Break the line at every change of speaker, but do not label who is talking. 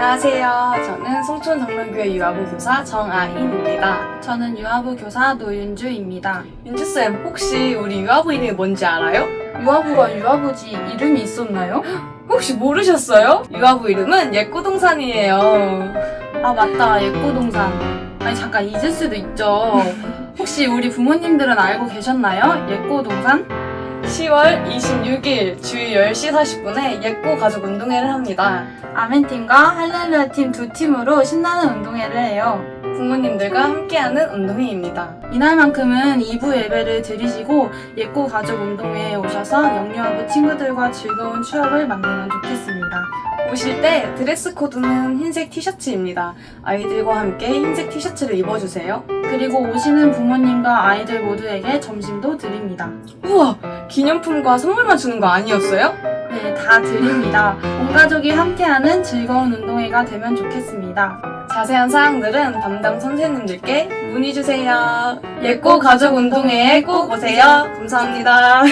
안녕하세요. 저는 송촌 정면교회 유아부 교사 정아인입니다.
저는 유아부 교사 노윤주입니다.
윤주쌤, 혹시 우리 유아부 이름이 뭔지 알아요?
유아부가 유아부지 이름이 있었나요?
혹시 모르셨어요? 유아부 이름은 예꼬동산이에요.
아 맞다 예꼬동산. 아니 잠깐 잊을 수도 있죠. 혹시 우리 부모님들은 알고 계셨나요? 예꼬동산?
10월 26일 주일 10시 40분에 예꼬 가족 운동회를 합니다.
아멘팀과 할렐루야 팀 두 팀으로 신나는 운동회를 해요.
부모님들과 함께하는 운동회입니다.
이날만큼은 2부 예배를 드리시고 예꼬 가족 운동회에 오셔서 영유아부 친구들과 즐거운 추억을 만들면 좋겠습니다.
오실 때 드레스 코드는 흰색 티셔츠입니다. 아이들과 함께 흰색 티셔츠를 입어주세요.
그리고 오시는 부모님과 아이들 모두에게 점심도 드립니다.
우와! 기념품과 선물만 주는 거 아니었어요?
네, 다 드립니다. 온 가족이 함께하는 즐거운 운동회가 되면 좋겠습니다.
자세한 사항들은 담당 선생님들께 문의 주세요. 예꼬 가족 운동회에 꼭 오세요. 감사합니다.